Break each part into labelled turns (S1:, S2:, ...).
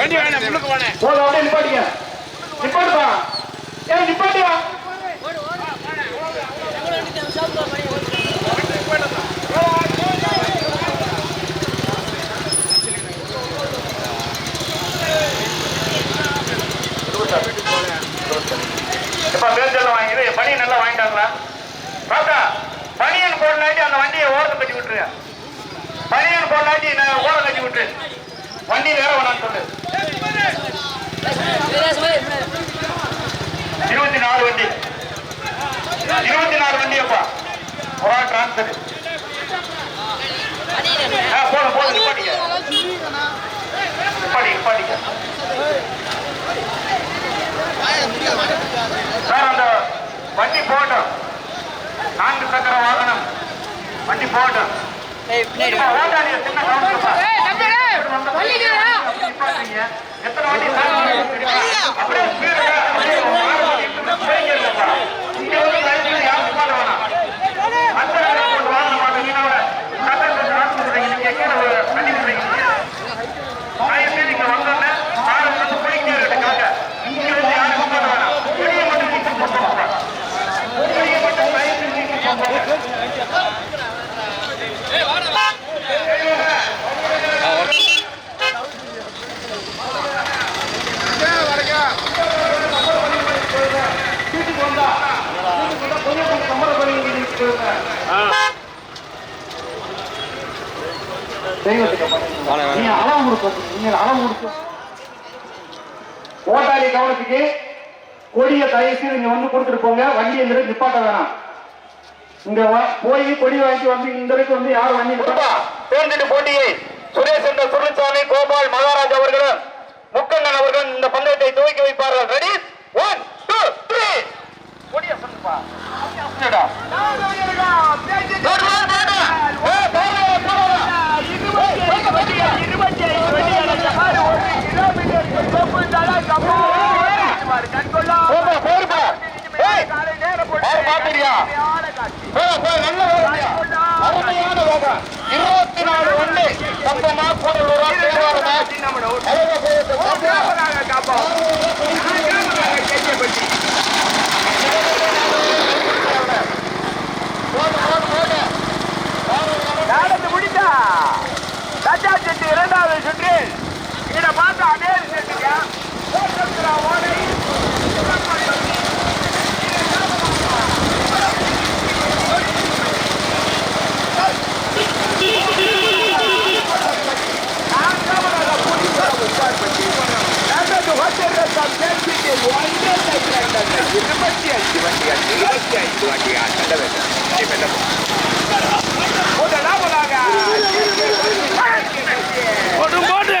S1: வண்டி வேணாம் முன்னுக்கு போனேன்
S2: போதும் அப்படியே நிப்பாட்டிக்க. நிப்பாட்டுப்பா. ஏய் நிப்பாட்டியா இப்ப மேற்கொள்ள வாங்கிது பனி நல்லா வாங்கிட்டாங்களா? பார்த்தா பனியன் போடலாட்டி அந்த வண்டியை ஓரத்தை கட்டி விட்டுருங்க பனியன் போடலாட்டி நான் ஓரம் கட்டி விட்டுரு. வண்டி வேற வேணாம்னு சொல்லு. இருபத்தி நாலு வண்டி. இருபத்தி நாலு வண்டி அப்பா. ஒரு ஆள் டிரான்ஸ்பர் போதும் போதும் நிப்பாட்டிக்க. நிப்பாடி நிப்பாட்டிக்க. சார் அந்த வண்டி போகட்டும். நான்கு சக்கர வாகனம். வண்டி போகட்டும். ஓட்டாளிய சின்ன கவனிச்சுப்பா. எத்தனை வண்டி அப்படியே speed ஆ, அப்படியே மாறு வண்டி இருந்து போயிங்க இல்லப்பா. இங்க வந்து தயவுசெய்து யாரும் நிப்பாட்ட வேணாம். அந்த இடத்துல கொண்டு வாங்க மாட்டீங்கன்னா அவரை சட்டத்தை நடத்துறீங்க. நீங்க கீழே ஒரு வண்டி விடுறீங்க. தயவுசெய்து இங்க வந்தோன்னே மாறு வந்து போயிட்டே இருக்கட்டும் காக்க. இங்க வந்து யாரும் நிப்பாட்ட வேணாம். வெளியே மட்டும் நிக்க போட்டுருப்பா. வெளியே மட்டும் தயவுசெய்து நிக்க போட்டுருப்பா. வீட்டுக்கு வந்தா வீட்டுக்கு வந்தா கொஞ்சம் கொஞ்சம் சம்மர பண்ணி நிற்கிறேன் நீங்க அளவு கொடுக்க நீங்க அளவு கொடுக்க ஓட்டாளி கவனத்துக்கு கொடிய தயவுசெய்து இங்க வந்து கொடுத்துட்டு போங்க. வண்டி இந்த நிப்பாட்ட வேணாம். இங்க போய் கொடி வாங்கி வந்து இந்த இடத்துக்கு வந்து யாரும் வண்டி தேர்ந்தெடு போட்டியை சுரேஷ் என்ற சுருள்சாமி கோபால் மகாராஜ் அவர்களும் முக்கண்ணன் அவர்களும் இந்த பந்தயத்தை துவக்கி வைப்பார்கள். ரெடி ஒன் டூ த்ரீ கொடிய சொல்லுப்பா. இருபத்தி நாலு ஒண்ணு கம்பமா கூடலூரா தேவாரமா அழகா போயிட்டு பாத்தியா? போடு, போடு, போடு.
S1: நடந்து முடிந்தா ராஜா செட்டு இரண்டாவது சுற்றில் இதை பார்த்து அதே செட்டுங்க ஓடை இருபத்தி அஞ்சு வண்டிகள் இருபத்தி ஐந்து வண்டிகள் நல்ல வேண்டும் முதலாவதாக
S3: போட்டும் போட்டு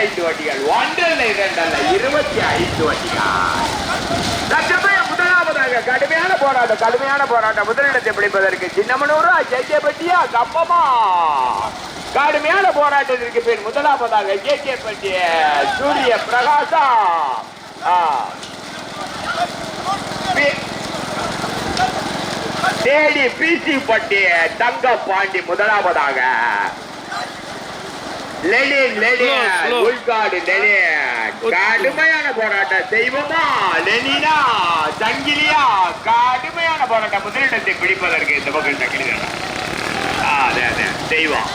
S1: ஐந்து வண்டிகள் ஒன்றல்ல இரண்டல்ல இருபத்தி ஐந்து வண்டிகள் லட்சமே முதலாவதாக கடுமையான போராட்டம் கடுமையான போராட்டம். முதலிடத்தை பிடிப்பதற்கு சின்னமனூரா பட்டியா கம்பமா. கடுமையான போராட்டத்திற்கு பின் முதலாவதாக ஜெய்கேபட்டிய சூரிய பிரகாசா. பி- தேடி பிசி பட்டிய தங்க பாண்டி முதலாவதாக
S3: Slow, slow.
S1: உள்காடு லெனின். கடுமையான போராட்டம் தெய்வமா லெனினா சங்கிலியா கடுமையான போராட்டம். முதலிடத்தை பிடிப்பதற்கு இந்த பக்கம் சங்கிலி அதே அதே. தெய்வம்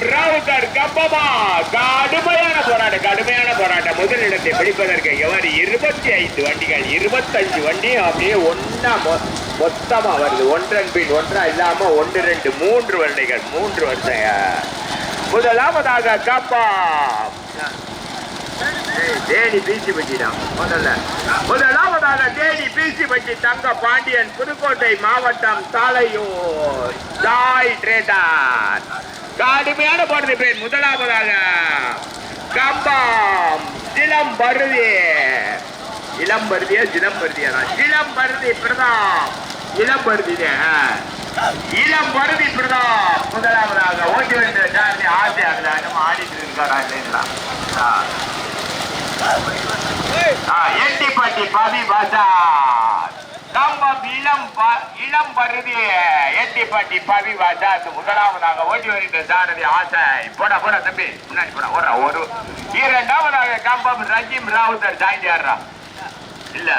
S1: ராஜீவ் ராவுத்தர் கம்பமா கடுமையான போராட்டம் கடுமையான போராட்டம். முதலிடத்தை பிடிப்பதற்கு எவர்? இருபத்தி ஐந்து வண்டிகள் இருபத்தஞ்சு வண்டி அப்படியே ஒன்னா மொ- மொத்தமா வருது. ஒன்றன் பின் ஒன்றா இல்லாம ஒன்று ரெண்டு மூன்று வண்டிகள் மூன்று வருஷங்க முதலாவதாக கப்பா. ஏய், தேனி பீசி பட்டிதான் முதல்ல. முதலாவதாக தேனி பீச்சி பட்டி தங்க பாண்டியன் புதுக்கோட்டை மாவட்டம் சாலையூர் ஜாய் ட்ரேடார். கடுமையான போடுறது பேர் முதலாவதாக கம்பம். சிலம் பருதி இளம் பருதியா சிலம் பருதியா இளம் பருதி பிரதாப். இளம் பருதி இளம் பருதி பிரதாப். முதலாவதாக ஓட்டி வந்த சாமி ஆசை அதுல ஆடிட்டு இருக்காரா இல்லைங்களா? எட்டி பாட்டி பாபி பவி கம்பம் இளம் இளம் பருதி எட்டிப்பட்டி பவி பசார் முதலாவதாக ஓட்டி வருகின்ற சாரதி ஆசை. போடா போடா தம்பி முன்னாடி போடா ஒரு ஒரு இரண்டாவதாக கம்பம் ரஜிம் ராவுத்தர் சாய்ந்தியாடுறா இல்ல.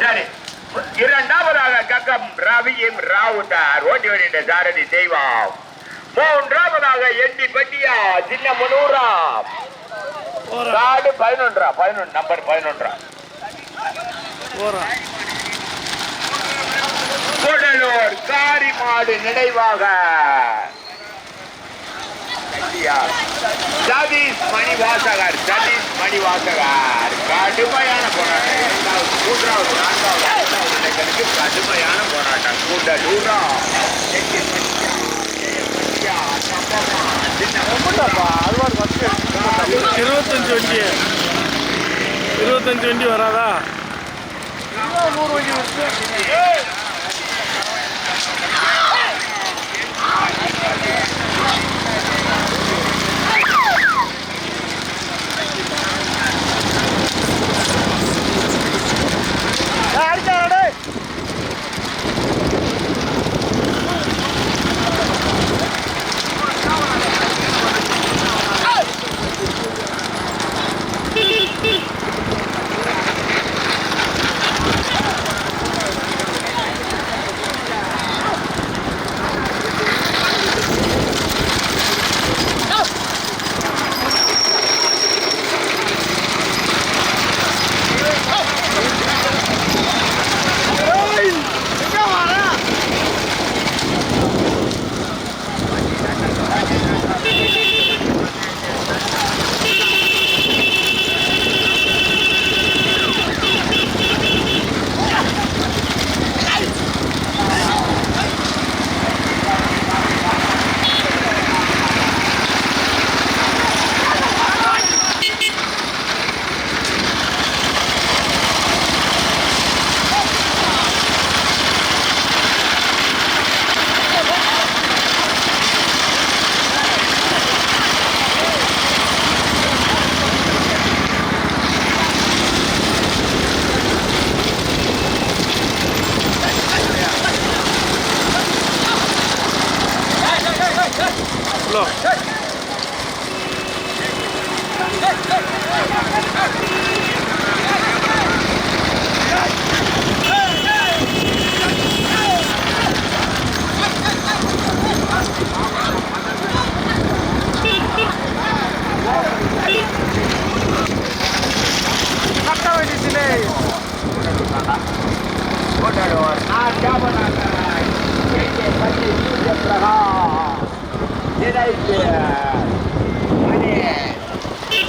S1: சரி. இரண்டாவதாக கக்கம் ரவியும் ராவுத்தார் ஓட்டி வருகின்ற சாரதி தெய்வம். மூன்றாவதாக எட்டி பட்டியா சின்ன முனூரா. காடு பதினொன்றா பதினொன்று நம்பர் பதினொன்றா. கூடலூர் காரிமாடு நினைவாக. சதீஷ் மணிவாசகர் சதீஷ் மணிவாசகர். கடுமையான போராட்டம். மூன்றாவது நான்காவது ஐந்தாவது இடங்களுக்கு கடுமையான போராட்டம். சின்ன
S3: இருபத்தஞ்சு வண்டி. இருபத்தஞ்சு வண்டி வராதா? Hello
S1: Yeah.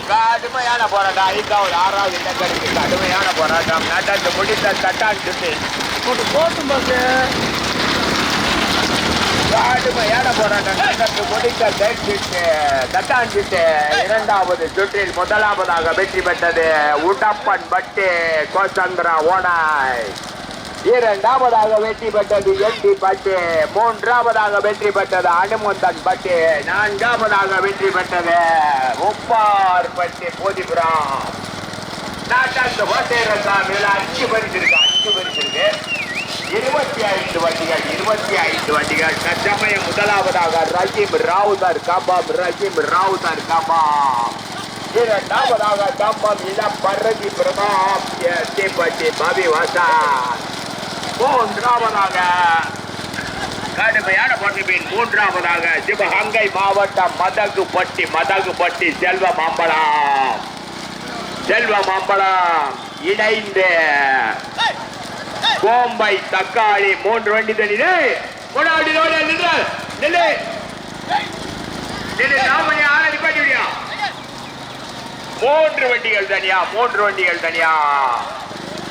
S1: கடுமையான போராட்டம். ஐந்தாவது ஆறாவது இடங்களுக்கு கடுமையான போராட்டம். முடிந்த தட்டான் சுற்றி
S3: போட்டும் பாக்கு
S1: கடுமையான போராட்டம். நடந்து முடிந்த தைச்சிட்டு தட்டான் சுட்டு. இரண்டாவது சுற்றில் முதலாவதாக வெற்றி பெற்றது. உடப்பன் பட்டு கோசந்திரா ஓனாய் இரண்டாவதாக வெற்றி பெற்றது எட்டி பட்டு. மூன்றாவதாக வெற்றி பெற்றது அனுமந்தன் பட்டு. நான்காவதாக வெற்றி பெற்றது உப்பார் பட்டு போதிபுரம். நாட்டாந்து ஓட்டையரசாமியில் அஞ்சு பரிசு இருக்கு அஞ்சு பரிசு இருக்கு இருபத்தி ஐந்து வண்டிகள் இருபத்தி ஐந்து வண்டிகள். தற்சமயம் முதலாவதாக ரஹீம் ராவுதர் கபாம் ரஹீம் ராவுதர் கபாம் இரண்டாவதாக கம்பம் இளம் பரதி பிரதாப் தீப்பட்டி பவி வாசன் மூன்றாவதாக கடுமையான பட்டிப்பின் மூன்றாவதாக சிவகங்கை மாவட்டம் மதகுப்பட்டி மதகுப்பட்டி செல்வ மாம்பழம் செல்வ மாம்பழம் இணைந்து கோம்பை தக்காளி மூன்று வண்டி தண்ணி முன்னாடி நோடி நின்று நில்லு நில்லு நாமணி ஆளை நிப்பாட்டி மூன்று வண்டிகள் தனியா மூன்று வண்டிகள் தனியா.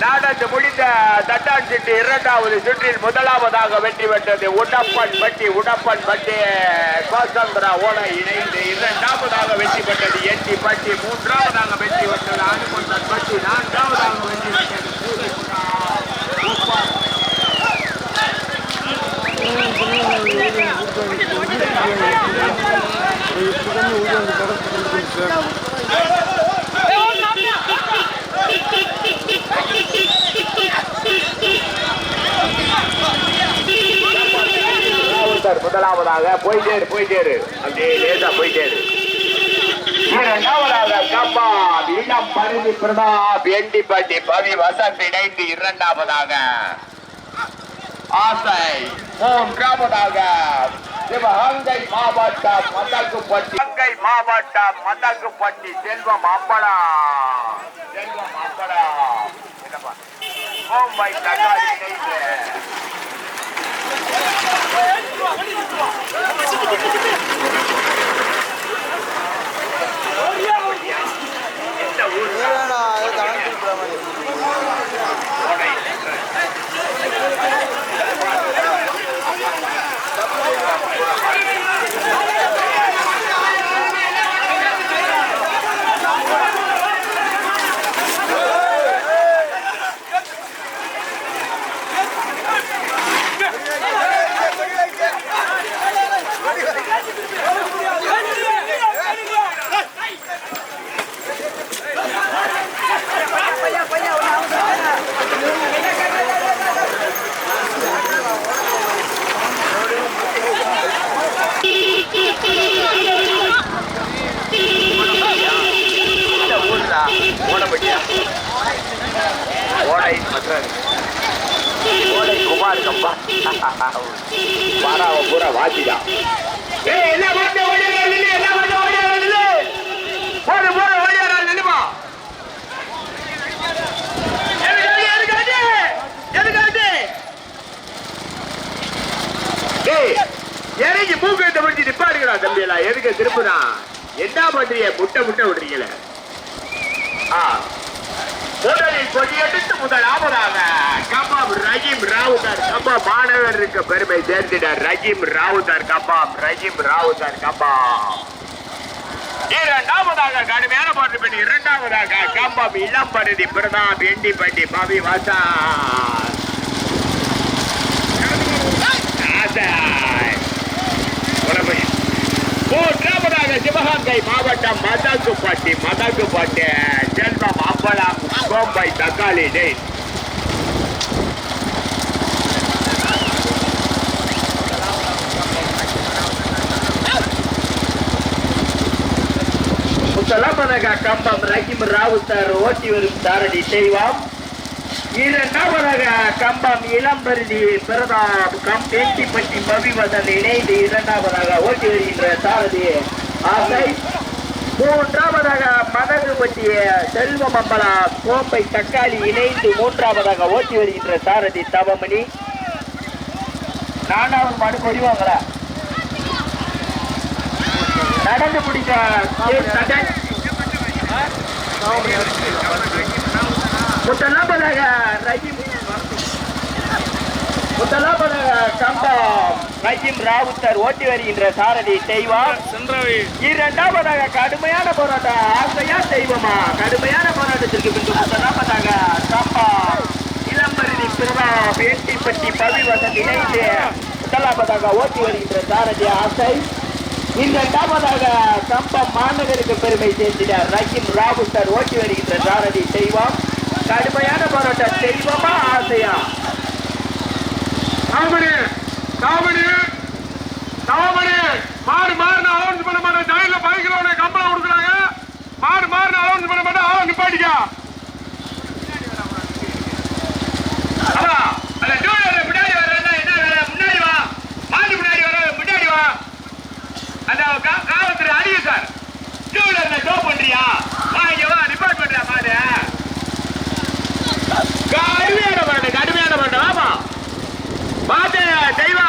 S1: நாடந்து முடிந்த தட்டான் சிட்டு இரண்டாவது சுற்றில் முதலாவதாக வெற்றி பெற்றது. உடப்பன் பட்டி உடப்பன் பட்டி. கோசந்திரா ஓட இணைந்து இரண்டாவதாக வெற்றி பெற்றது. எட்டி பட்டி மூன்றாவதாக வெற்றி பெற்றது. அனுமந்தன் பட்டி நான்காவதாக வெற்றி பெற்றது. Thank you. ராவுத்தர் முதலாவதாக போயிட்டேரு போயிட்டேரு அப்படியே லேசா போயிட்டேரு இரண்டாவதாக கம்பா இளம் பருதி பிரதாப் எண்டிப்பட்டி பவி வசந்த் இணைந்து இரண்டாவதாக. ஆசை மூன்றாவதாக சிவகங்கை மாவட்டம் மதகுப்பட்டி. கங்கை மாவட்டம் மதகுப்பட்டி செல்வம் அம்பலா. செல்வம் அம்பலா. என்னப்பா? மும்பை தகாரி இணைந்து. இந்த ஊர் கோடை இந்த ஊர்தா ஓடப்பட்டியா ஓடை மற்றது ஓடை குமார் கம்பா பாராவ பூரா வாசிதா ஏய் என்ன பண்ண ஓடியாரா நில்லு என்ன பண்ண ஓடியாரா நில்லு போடு போடு ஓடியாரா நில்லுமா எதுக்காண்டி பூரா எதுக்காண்டி ஏய் இறங்கி மூக்கத்தை பிடிச்சி நிப்பாடுகிறா தம்பியெல்லாம்? எதுக்கு திருப்புனா? என்ன பண்றீங்க முட்டை முட்டை விடுறீங்களே ஆ முதலில் கொடியெடுத்து முதலாவதாக கபாம் ரஜீம் ராவுதார் மாணவருக்கு பெருமை சேர்த்தினார் ரஜீம் ராவுதார் கபாம் ரஜீம் ராவுதார் கபாம் இரண்டாவதாக கடுமையான போட்டு பண்ணி இரண்டாவதாக கம்பம் இளம் இளம்பருதி பிரதாப் எண்டிப்பட்டி பவி வாசா ஆசாய். உடம்பை. மூன்றாவதாக சிவகங்கை மாவட்டம் மதகுப்பட்டி மதகுப்பட்டி செல்வம் அம்பலம் கோம்பை தக்காளி டேய் கம்பம் ரஹீம் ராவுத்தர் ஓட்டி வரும் தாரடி செய்வாம் இரண்டாவதாக கம்பம் இளம்பருதி பிரதாப் கம் தேட்டிப்பட்டி பவிவதன் இணைந்து இரண்டாவதாக ஓட்டி வருகின்ற சாரதி ஆசை. மூன்றாவதாக மதகுபட்டிய செல்வமம்பலா கோப்பை தக்காளி இணைந்து மூன்றாவதாக ஓட்டி வருகின்ற சாரதி தவமணி. நானாவது மாடு கொடிவாங்களா நடந்து முடிக்க முதலாவதாக ரஹீம் முதலாவதாக கம்பம் ரஹீம் ராவுத்தர் ஓட்டி வருகின்ற சாரதி செய்வார்
S3: சென்றவை
S1: இரண்டாவதாக கடுமையான போராட்டம் ஆசையா செய்வோமா கடுமையான போராட்டத்திற்கு பின்பு முதலாவதாக கம்பா இளம்பருதி பிரபா பேட்டிப்பட்டி பவிவசன் இணைந்து முதலாவதாக ஓட்டி வருகின்ற சாரதி ஆசை இரண்டாவதாக கம்பம் மாநகருக்கு பெருமை சேர்த்தினார். ரஹீம் ராவுத்தர் ஓட்டி வருகின்ற சாரதி செய்வோம் கடுமையான போராட்டம். செய்வோமா ஆசையா?
S3: காமெடி காமெடி காமெடி மாடு மாறு அலௌன்ஸ் பண்ண மாட்டேன். ஜாயில பைக்கிறவனே கம்பளம் கொடுக்குறாங்க. மாறு மாறு அலௌன்ஸ் பண்ண மாட்டேன். அவன் நிப்பாட்டிக்கா
S1: அப்பா, அந்த two wheeler முன்னாடி வர்றதுன்னா என்ன வேலை? முன்னாடி வா. மாட்டு முன்னாடி வர, முன்னாடி வா. அந்த கா- காவல்துறை அடிங்க சார். two wheeler ல tow பண்றியா? வா, இங்க வா, report பண்றியா மாடு? கடுமையான மாடு, கடுமையான மாடு, வாப்பா. பாத்து, தெய்வா.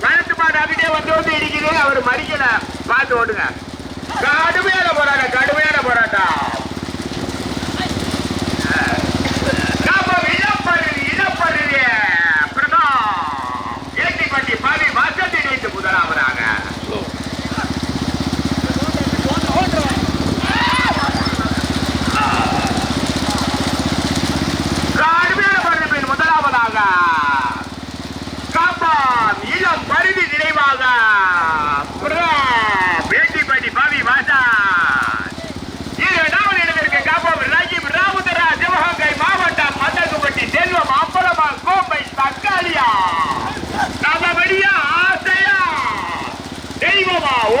S1: வளர்த்து மாடு அப்படியே வந்து வந்து அவர் மறிக்கல பார்த்து ஓடுங்க. கடுமையான போராட்டம் கடுமையான போராட்டம்.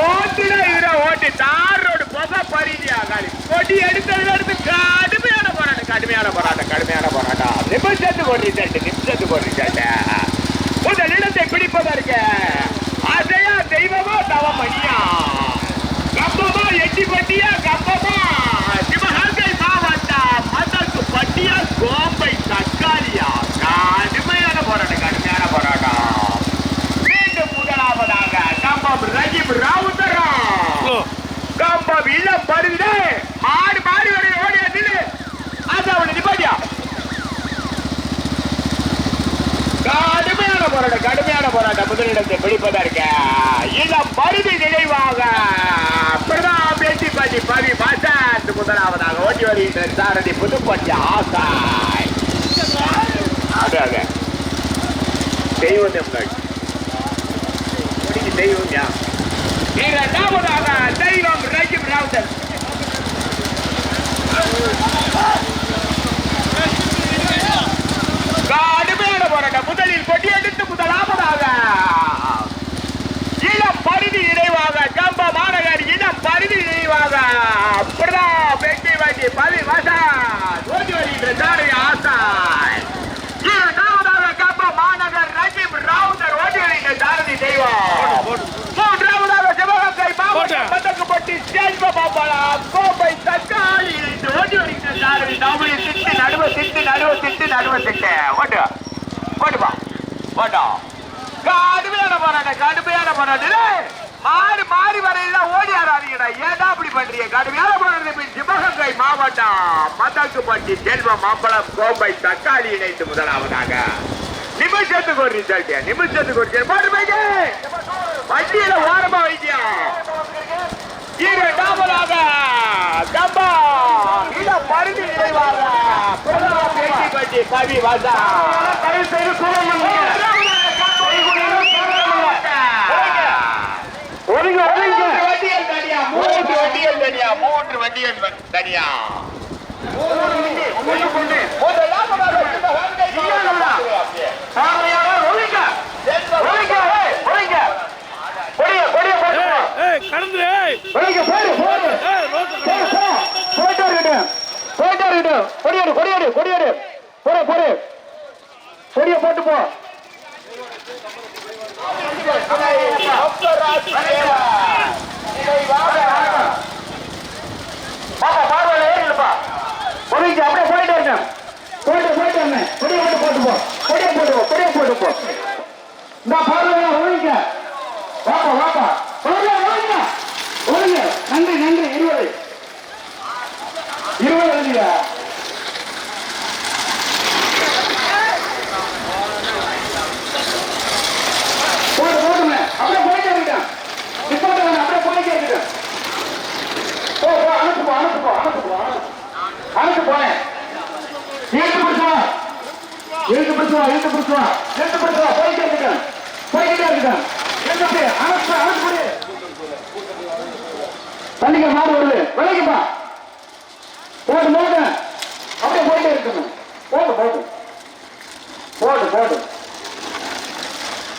S1: ஓட்டுடா இதுடா ஓட்டு தார் ரோடு போக பரிதியா காலி கொடி எடுத்ததுல இருந்து கடுமையான போராட்டம் கடுமையான போராட்டம் கடுமையான போராட்டம். நிமிஷத்துக்கு ஒரு ரிசல்ட் நிமிஷத்துக்கு ஒரு ரிசல்ட் முதலிடத்தை பிடிப்பதற்கு இளம் பருதி நினைவாக பிரதாப் பேட்டி பாட்டி பவி பாசாத் முதலாவதாக ஓட்டி வருகின்ற சாரதி புதுப்பட்டி ஆசாய். அதாக தெய்வம் நம்மள் தெய்வம் யா? இரண்டாவதாக தெய்வம் ரஜிப் ராவுதர் முதலில் போராட்டம் முதலில் முதலாவதாக இளம் பருதி இணைவாக கம்ப மாநகர் இளம் இணைவாக பிரதாப் வெட்டி வண்டி பதி வசா. ஓடி வருகின்ற சாரை ஆசாய் இரண்டாவதாக கம்ப மாநகர் ரஜிப் ராவுதர் ஓடி வருகின்ற சாரதி தெய்வம். மூன்றாவதாக சிவகங்கை மாவட்டம் பதக்கப்பட்டி செல்வ பாப்பலாம் கோப்பை தக்காளி ஓடி வருகின்ற சாரதி தமிழ் திட்டு நடுவ திட்டு நடுவ திட்டு நடுவ திட்டு. ஓட்டு ஓட்டுப்பா ஓட்டா கடுமையான போராட்டம் கடுமையான போராட்டம். டேய், மாறி மாறி வரையில ஓடி ஆடாதீங்கடா ஏன்டா அப்படி பண்றீங்க? கடுமையான போராட்டம் சிவகங்கை மாவட்டம் மதக்குப்பட்டி செல்வ மாம்பழம் கோம்பை தக்காளி இணைந்து முதலாவதாக. நிமிஷத்துக்கு ஒரு ரிசல்ட் நிமிஷத்துக்கு ஒரு result. பாரு பைக்கு வண்டியில ஓரமா வைத்தியா இரண்டாவதாக கம்பா இள பருதி நிறைவாக பட்டி கவி வாசா.
S2: தயவு செய்து ஒதுங்க ஒதுங்க.
S1: மூன்று வண்டிகள் தனியா மூன்று வண்டிகள் தனியா மூன்று வண்டிகள் தனியா.
S3: கடந்து.
S2: போயிட்டே இருக்கட்டும் போயிட்டே இருக்கட்டும் கொடியேடு கொடியேடு கொடியேடு. போடு போடு. கொடிய போட்டு போ பாப்பா பார்வையில ஏறிடுப்பா ஒதுங்க அப்படியே போயிட்டே இருக்கேன் போயிட்டு போயிட்டு இருந்தேன் கொடிய போட்டு போட்டு போ கொடிய போட்டு போ கொடிய போட்டு போ இந்த பார்வையில ஒதுங்க வாப்பா வாப்பா பார்வையில ஒதுங்க ஒதுங்க நன்றி நன்றி இருபது இருபது எழுதியா